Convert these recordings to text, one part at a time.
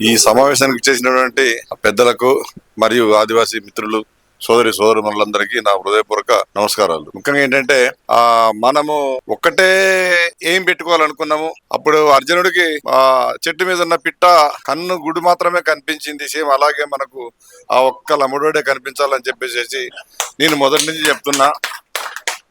ఈ సమావేశానికి చేసినటువంటి పెద్దలకు మరియు ఆదివాసీ మిత్రులు సోదరి సోదరులందరికీ నా హృదయపూర్వక నమస్కారాలు. ముఖ్యంగా ఏంటంటే ఆ మనము ఒక్కటే ఏం పెట్టుకోవాలనుకున్నాము అప్పుడు అర్జునుడికి ఆ చెట్టు మీద ఉన్న పిట్ట కన్ను గుడి మాత్రమే కనిపించింది సేమ్ అలాగే మనకు ఆ ఒక్క లముడోడే కనిపించాలని చెప్పేసి నేను మొదటి నుంచి చెప్తున్నా.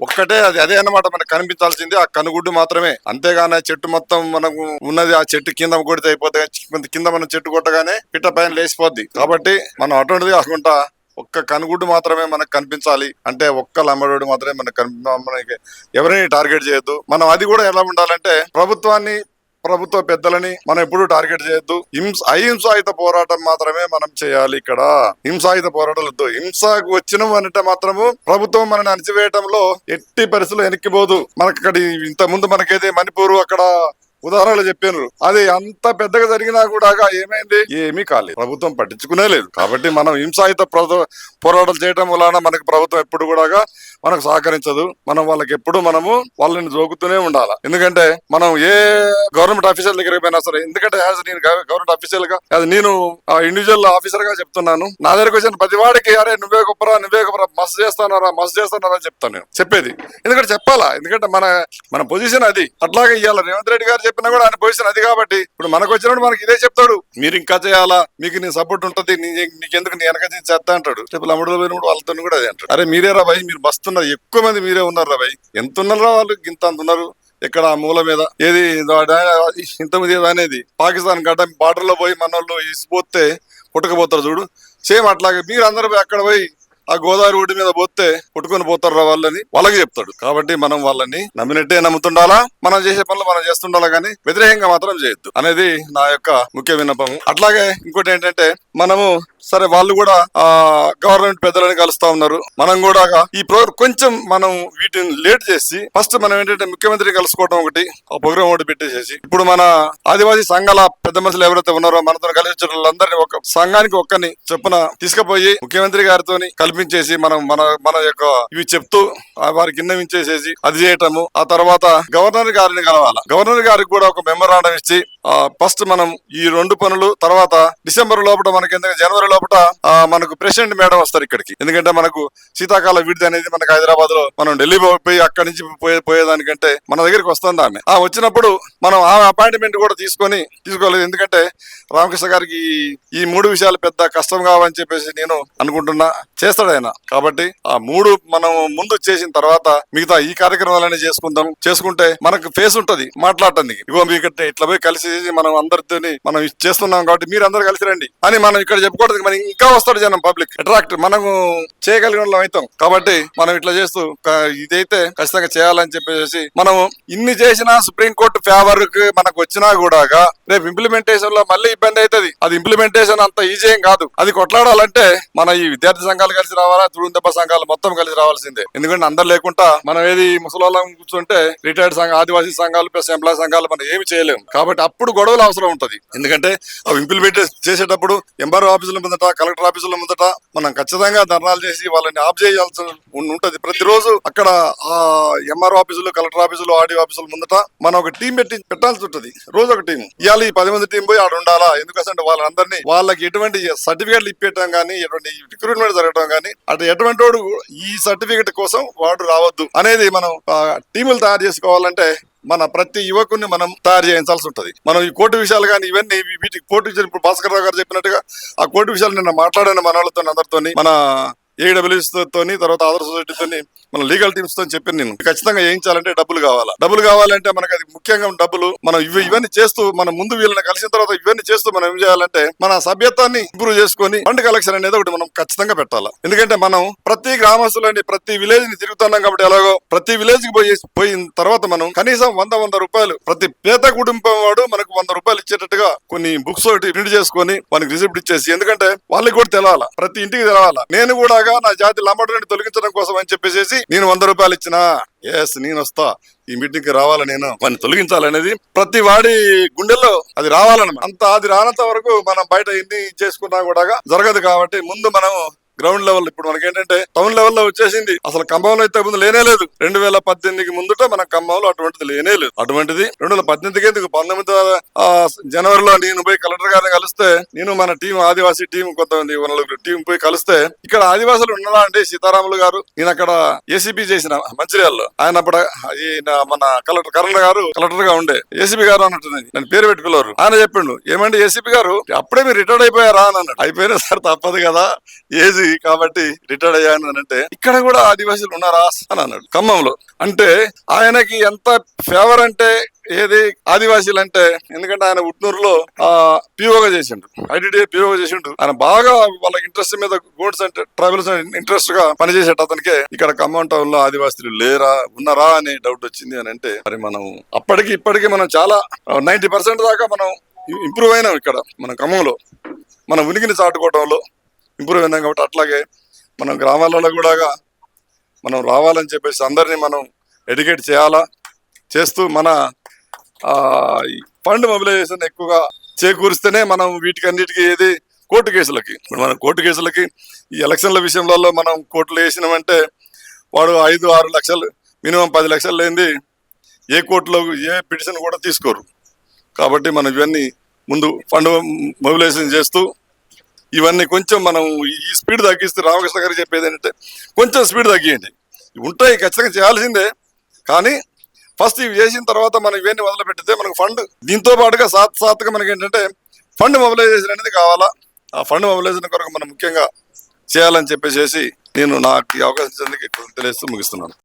ఒక్కటే అది అదే అన్నమాట మనకు కనిపించాల్సింది. ఆ కనుగుడ్డు మాత్రమే. అంతేగాని చెట్టు మొత్తం మనకు ఉన్నది ఆ చెట్టు కింద కొడితే అయిపోతే కింద- కింద మనం చెట్టు కొట్టగానే పిట్ట పైన లేచిపోద్ది. కాబట్టి మనం అటువంటిది కాకుండా ఒక్క కనుగుడ్డు మాత్రమే మనకు కనిపించాలి. అంటే ఒక్క లంబడోడు మాత్రమే మనకు కనిపి మనకి ఎవరిని టార్గెట్ చేయొద్దు. మనం అది కూడా ఎలా ఉండాలంటే ప్రభుత్వాన్ని ప్రభుత్వ పెద్దలని మనం ఎప్పుడు టార్గెట్ చేయొద్దు. హింస అహింసాయుత పోరాటం మాత్రమే మనం చేయాలి ఇక్కడ. హింసాయుత పోరాటాలు వద్దు. హింసకు వచ్చిన అంటే మాత్రము ప్రభుత్వం మనని అణచివేయటంలో ఎట్టి పరిస్థితులు వెనక్కిపోదు. మనకి ఇక్కడ ఇంత ముందు మనకైతే మణిపూర్ అక్కడ ఉదాహరణలు చెప్పారు అది అంత పెద్దగా జరిగినా కూడా ఏమైంది? ఏమీ కాలేదు. ప్రభుత్వం పట్టించుకునే లేదు. కాబట్టి మనం హింసాయుత ప్ర- పోరాటాలు చేయడం వలన మనకి ప్రభుత్వం ఎప్పుడు కూడా మనకు సహకరించదు. మనం వాళ్ళకి ఎప్పుడు మనము వాళ్ళని జోకుతూనే ఉండాలి. ఎందుకంటే మనం ఏ గవర్నమెంట్ ఆఫీసర్ దగ్గరికి పోయినా సరే ఎందుకంటే యాజ్ నేను గవర్నమెంట్ ఆఫీసర్గా అది నేను ఇండివిజువల్ ఆఫీసర్గా చెప్తున్నాను నా దగ్గరకు వచ్చిన ప్రతి వాడికి అరే నువ్వే గొప్పరా నువ్వే గొప్పరా మస్తు చేస్తానారా మస్తు చేస్తానారా అని చెప్తాను నేను. చెప్పేది. ఎందుకంటే చెప్పాలా. ఎందుకంటే మన మన పొజిషన్ అది. అట్లాగే ఇవ్వాలి రేవంత్ రెడ్డి గారు చెప్పినా కూడా ఆయన పొజిషన్ అది కాబట్టి. ఇప్పుడు మనకు వచ్చినప్పుడు మనకి ఇదే చెప్తాడు. మీరు ఇంకా చేయాలా? మీకు నీ సపోర్ట్ ఉంటుంది. నీ- నీకెందుకు నీ వెనక చేస్తా అంటాడు. అమ్ముడు లమ్ముడులో పోయినప్పుడు వాళ్ళతో కూడా అదే అంటాడు. అరే మీరే రా భయ్ మీరు మస్తున్నారు. ఎక్కువ మంది మీరే ఉన్నారు రా భయ్. ఎంత ఉన్నారు రా వాళ్ళు? ఇంత అంత ఉన్నారు. ఇక్కడ మూల మీద? ఏది? ఇంతమంది ఏదో అనేది. పాకిస్తాన్ గడ్డ బార్డర్లో పోయి మన వాళ్ళు ఇసిపోతే పుట్టకపోతారు చూడు. సేమ్ అట్లాగే మీరు అందరూ పోయి అక్కడ పోయి ఆ గోదావరి ఒడ్డు మీద పోతే పుట్టుకొని పోతారు రా వాళ్ళని. వాళ్ళకి చెప్తాడు. కాబట్టి మనం వాళ్ళని నమ్మినట్టే నమ్ముతుండాలా? మనం చేసే పనులు మనం చేస్తుండాలా కానీ వ్యతిరేకంగా మాత్రం చేయొద్దు. అనేది నా యొక్క ముఖ్య విన్నపము. అట్లాగే ఇంకోటి ఏంటంటే మనము సరే వాళ్ళు కూడా ఆ గవర్నమెంట్ పెద్దలని కలుస్తా ఉన్నారు. మనం కూడా ఈ ప్రోగ్రామ్ కొంచెం మనం వీటిని లేట్ చేసి ఫస్ట్ మనం ఏంటంటే ముఖ్యమంత్రి కలుసుకోవడం ఒకటి ఆ ప్రోగ్రామ్ ఒకటి పెట్టేసేసి ఇప్పుడు మన ఆదివాసీ సంఘాల పెద్ద మనుషులు ఎవరైతే ఉన్నారో మనతో కలిసి వాళ్ళందరినీ ఒక సంఘానికి ఒక్కని చొప్పున తీసుకుపోయి ముఖ్యమంత్రి గారితో కల్పించేసి మనం మన మన యొక్క ఇవి చెప్తూ వారికి విన్నవించేసేసి అది చేయటము. ఆ తర్వాత గవర్నర్ గారిని కలవాలి. గవర్నర్ గారికి కూడా ఒక మెమరాండం ఇచ్చి ఫస్ట్ మనం ఈ రెండు పనులు తర్వాత డిసెంబర్ లోపల మనకి ఎందుకంటే జనవరి లోపల ఆ, మనకు ప్రెసిడెంట్ మేడం వస్తారు ఇక్కడికి. ఎందుకంటే మనకు శీతాకాల విడిది అనేది మనకు హైదరాబాద్లో మనం ఢిల్లీ పోయి అక్కడి నుంచి పోయే పోయేదానికంటే మన దగ్గరికి వస్తుంది ఆమె ఆ వచ్చినప్పుడు మనం ఆ అపాయింట్మెంట్ కూడా తీసుకొని తీసుకోలేదు. ఎందుకంటే రామకృష్ణ గారికి ఈ- మూడు విషయాలు పెద్ద కష్టం కావని చెప్పేసి నేను అనుకుంటున్నా. చేస్తాడు ఆయన. కాబట్టి ఆ మూడు మనం ముందు చేసిన తర్వాత మిగతా ఈ కార్యక్రమాలన్నీ చేసుకుందాం. చేసుకుంటే మనకు ఫేస్ ఉంటది మాట్లాడటానికి. ఇగో మీకు ఇట్లా పోయి కలిసి మనం అందరితోని మనం చేస్తున్నాం కాబట్టి మీరు అందరు కలిసి రండి. అని మనం ఇక్కడ చెప్పుకోవడానికి మనం ఇంకా వస్తాడు జనం పబ్లిక్ అట్రాక్ట్ మనము చేయగలిగిన అవుతాం. కాబట్టి మనం ఇట్లా చేస్తూ ఇదైతే ఖచ్చితంగా చేయాలని చెప్పేసి మనం ఇన్ని చేసినా సుప్రీం కోర్టు ఫేవర్కి మనకు వచ్చినా కూడా రేపు ఇంప్లిమెంటేషన్లో మళ్ళీ ఇబ్బంది అవుతుంది. అది ఇంప్లిమెంటేషన్ అంత ఈజీ ఏం కాదు. అది కొట్లాడాలంటే మన ఈ విద్యార్థి సంఘాలు కలిసి రావాలా? తుడుందెబ్బ సంఘాలు మొత్తం కలిసి రావాల్సిందే. ఎందుకంటే అందరు లేకుండా మనం ఏది ముసలాళ్ళం కూర్చుంటే రిటైర్డ్ సంఘ ఆదివాసీ సంఘాలు ప్లస్ ఎంప్లాయ్ సంఘాలు మనం ఏమి చేయలేము కాబట్టి అప్పుడు గొడవలు అవసరం ఉంటుంది. ఎందుకంటే అవి ఇంప్లిమెంట్ చేసేటప్పుడు ఎంఆర్ఓ ఆఫీసుల ముందట కలెక్టర్ ఆఫీసుల ముందట మనం ఖచ్చితంగా ధర్నాలు చేసి వాళ్ళని ఆఫ్ చేయాల్సి ఉంటుంది ఉంటది. ప్రతిరోజు అక్కడ ఆ ఎంఆర్ఓ ఆఫీసులు కలెక్టర్ ఆఫీసులు ఆర్డీ ఆఫీసుల ముందట మనం ఒక టీం పెట్టి పెట్టాల్సి ఉంటుంది. రోజు ఒక టీం. ఇవాళ ఈ పది మంది టీం పోయి ఆడ ఉండాలా? ఎందుకంటే వాళ్ళందరినీ వాళ్ళకి ఎటువంటి సర్టిఫికేట్లు ఇప్పించడం కానీ ఎటువంటి రిక్రూట్మెంట్ జరగడం కానీ అటు ఎటువంటి వాడు ఈ సర్టిఫికేట్ కోసం వాడు రావద్దు అనేది మనం ఆ, టీములు తయారు చేసుకోవాలంటే మన ప్రతి యువకుని మనం తయారు చేయించాల్సి ఉంటది. మనం ఈ కోర్టు విషయాలు కానీ ఇవన్నీ వీటికి కోర్టు విషయాలు ఇప్పుడు భాస్కర్ రావు గారు చెప్పినట్టుగా ఆ కోర్టు విషయాలు నిన్న మాట్లాడాను మన వాళ్ళతో అందరితోని మన ఏడబ్ల్యూస్తో తర్వాత ఆధార్ సొసైటీతో మన లీగల్ టీమ్స్తో చెప్పి నేను. ఖచ్చితంగా చేయించాలంటే డబ్బులు కావాలా. డబ్బులు కావాలంటే మనకి అది ముఖ్యంగా డబ్బులు మనం ఇవి ఇవన్నీ చేస్తూ మనం ముందు వీళ్ళని కలిసిన తర్వాత ఇవన్నీ చేస్తూ మనం ఏం చేయాలంటే మన సభ్యత్వాన్ని ఇంప్రూవ్ చేసుకొని ఫండ్ కలెక్షన్ అనేది ఒకటి మనం ఖచ్చితంగా పెట్టాలి. ఎందుకంటే మనం ప్రతి గ్రామస్తులని ప్రతి విలేజ్ని తిరుగుతున్నాం కాబట్టి ఎలాగో ప్రతి విలేజ్కి పోయి పోయిన తర్వాత మనం కనీసం వంద వంద రూపాయలు ప్రతి పేద కుటుంబం వాడు మనకు వంద రూపాయలు ఇచ్చేటట్టుగా కొన్ని బుక్స్ ఒకటి ప్రింట్ చేసుకొని మనకి రిసిప్ట్ ఇచ్చేసి ఎందుకంటే వాళ్ళకి కూడా తెలవాలా. ప్రతి ఇంటికి తెలవాలా. నేను కూడా నా జాతి లంబడుని తొలగించడం కోసం అని చెప్పేసి నేను వంద రూపాయలు ఇచ్చిన. ఎస్ నేను వస్తా. ఈ మీటింగ్కి రావాలి నేను? వాడిని తొలగించాలనేది ప్రతి వాడి గుండెల్లో అది రావాలన్నమాట. అంత అది రానంత వరకు మనం బయట ఎన్ని చేసుకున్నా కూడా జరగదు కాబట్టి ముందు మనం గ్రౌండ్ లెవెల్. ఇప్పుడు మనకి ఏంటంటే టౌన్ లెవెల్లో వచ్చేసింది. అసలు ఖమ్మంలో అయితే ముందు లేనే లేదు. రెండు వేల పద్దెనిమిదికి ముందుట మన ఖమ్మంలో అటువంటిది లేనే లేదు. అటువంటిది రెండు వేల పద్దెనిమిదికి ఎందుకు? పంతొమ్మిది జనవరిలో నేను పోయి కలెక్టర్ గారిని కలిస్తే నేను మన టీం ఆదివాసీ టీం కొంతమంది నలుగురు టీం పోయి కలిస్తే ఇక్కడ ఆదివాసులు ఉన్నారా అంటే సీతారాములు గారు నేను అక్కడ ఏసీపీ చేసిన మంచిర్యాలలో. ఆయన అప్పుడు మన కలెక్టర్ కరణ్ గారు కలెక్టర్గా ఉండే. ఏసీపీ గారు అన్నట్టు నేను పేరు పెట్టుకోలేరు ఆయన చెప్పిండు ఏమండి ఏసీపీ గారు అప్పుడే మీరు రిటైర్డ్ అయిపోయారా? అని అన్నాడు. అయిపోయినా సార్ తప్పదు కదా. ఏజీ కాబట్టి రిటైర్డ్ అయ్యాను అని అంటే ఇక్కడ కూడా ఆదివాసీలు ఉన్నారా? అని అన్నాడు. ఖమ్మంలో. అంటే ఆయనకి ఎంత ఫేవర్ అంటే ఏది? ఆదివాసీలు అంటే ఎందుకంటే ఆయన ఉట్నూరులో ఆ పిఓగా చేసిండు. ఐడిడిఏ పిఓగా చేసిండు. ఆయన బాగా వాళ్ళ ఇంట్రెస్ట్ మీద గోడ్స్ అంటే ట్రావెల్స్ ఇంట్రెస్ట్గా పనిచేసేట అతనికి. ఇక్కడ ఖమ్మం టౌన్లో ఆదివాసులు లేరా? ఉన్నారా అనే డౌట్ వచ్చింది అని అంటే మరి మనం అప్పటికి ఇప్పటికి మనం చాలా నైన్టీ పర్సెంట్ దాకా మనం ఇంప్రూవ్ అయినాం ఇక్కడ మన ఖమ్మంలో. మన ఉనికిని చాటుకోవడంలో ఇంప్రూవ్ అయినాం కాబట్టి అట్లాగే మనం గ్రామాలలో కూడా మనం రావాలని చెప్పేసి అందరినీ మనం ఎడ్యుకేట్ చేయాలా? చేస్తూ మన ఈ ఫండ్ మొబిలైజేషన్ ఎక్కువగా చేకూరిస్తేనే మనం వీటికి అన్నిటికీ ఏది? కోర్టు కేసులకి. ఇప్పుడు మనం కోర్టు కేసులకి ఈ ఎలక్షన్ల విషయంలో మనం కోర్టులు వేసినామంటే వాడు ఐదు ఆరు లక్షలు మినిమం పది లక్షలు లేనిది ఏ కోర్టులో ఏ పిటిషన్ కూడా తీసుకోరు. కాబట్టి మనం ఇవన్నీ ముందు ఫండ్ మొబిలైజేషన్ చేస్తూ ఇవన్నీ కొంచెం మనం ఈ స్పీడ్ తగ్గిస్తే రామకృష్ణ గారు చెప్పేది ఏంటంటే కొంచెం స్పీడ్ తగ్గియండి. ఉంటాయి ఖచ్చితంగా చేయాల్సిందే. కానీ ఫస్ట్ ఇవి చేసిన తర్వాత మనం ఇవన్నీ మొదలు పెట్టితే మనకు ఫండ్ దీంతో పాటుగా సాత్ సాత్గా మనకి ఏంటంటే ఫండ్ మొబిలైజేషన్ అనేది కావాలా? ఆ ఫండ్ మొబిలైజేషన్ కొరకు మనం ముఖ్యంగా చేయాలని చెప్పేసి నేను నాకు ఈ అవకాశం తెలియజేస్తూ ముగిస్తున్నాను.